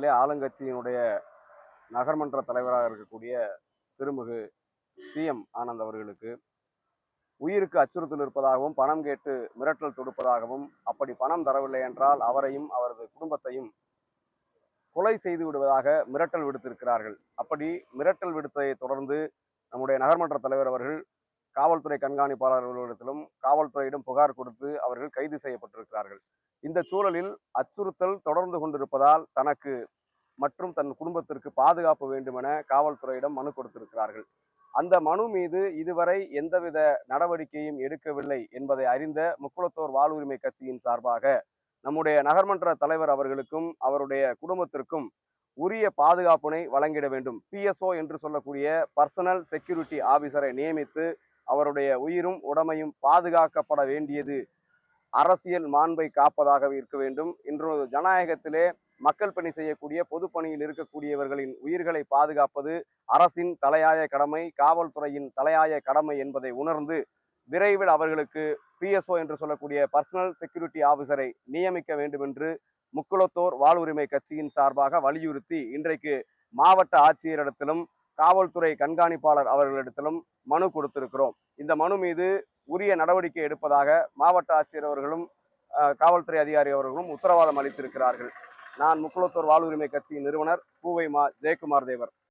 அண்மையிலே ஆளுங்கட்சியினுடைய நகர்மன்ற தலைவராக இருக்கக்கூடிய திருமிகு சிஎம் ஆனந்த் அவர்களுக்கு உயிருக்கு அச்சுறுத்தல் இருப்பதாகவும் பணம் கேட்டு மிரட்டல் தொடுப்பதாகவும் அப்படி பணம் தரவில்லை என்றால் அவரையும் அவரது குடும்பத்தையும் கொலை செய்து விடுவதாக மிரட்டல் விடுத்திருக்கிறார்கள். அப்படி மிரட்டல் விடுத்ததை தொடர்ந்து நம்முடைய நகர்மன்ற தலைவர் அவர்கள் காவல்துறை கண்காணிப்பாளர்களிடத்திலும் காவல்துறையிடம் புகார் கொடுத்து அவர்கள் கைது செய்யப்பட்டிருக்கிறார்கள். இந்த சூழலில் அச்சுறுத்தல் தொடர்ந்து கொண்டிருப்பதால் தனக்கு மற்றும் தன் குடும்பத்திற்கு பாதுகாப்பு வேண்டுமென காவல்துறையிடம் மனு கொடுத்திருக்கிறார்கள். அந்த மனு மீது இதுவரை எந்தவித நடவடிக்கையும் எடுக்கவில்லை என்பதை அறிந்த முக்குளத்தோர் வாழ்வுரிமை கட்சியின் சார்பாக நம்முடைய நகர்மன்ற தலைவர் அவர்களுக்கும் அவருடைய குடும்பத்திற்கும் உரிய பாதுகாப்பினை வழங்கிட வேண்டும். பிஎஸ்ஓ என்று சொல்லக்கூடிய பர்சனல் செக்யூரிட்டி ஆபீசரை நியமித்து அவருடைய உயிரும் உடமையும் பாதுகாக்கப்பட வேண்டியது அரசியல் மாண்பை காப்பதாகவே இருக்க வேண்டும். இன்று ஜனநாயகத்திலே மக்கள் பணி செய்யக்கூடிய பொதுப்பணியில் இருக்கக்கூடியவர்களின் உயிர்களை பாதுகாப்பது அரசின் தலையாய கடமை காவல்துறையின் தலையாய கடமை என்பதை உணர்ந்து விரைவில் அவர்களுக்கு பிஎஸ்ஓ என்று சொல்லக்கூடிய பர்சனல் செக்யூரிட்டி ஆஃபீஸரை நியமிக்க வேண்டும் என்று முக்குளத்தோர் வாழ்வுரிமை கட்சியின் சார்பாக வலியுறுத்தி இன்றைக்கு மாவட்ட ஆட்சியரிடத்திலும் காவல்துறை கண்காணிப்பாளர் அவர்களிடத்திலும் மனு கொடுத்திருக்கிறோம். இந்த மனு மீது உரிய நடவடிக்கை எடுப்பதாக மாவட்ட ஆட்சியர் அவர்களும் காவல்துறை அதிகாரி அவர்களும் உத்தரவாதம் அளித்திருக்கிறார்கள். நான் முக்குளத்தூர் வாழ்வுரிமை கட்சியின் நிறுவனர் பூவை மா ஜெயக்குமார் தேவர்.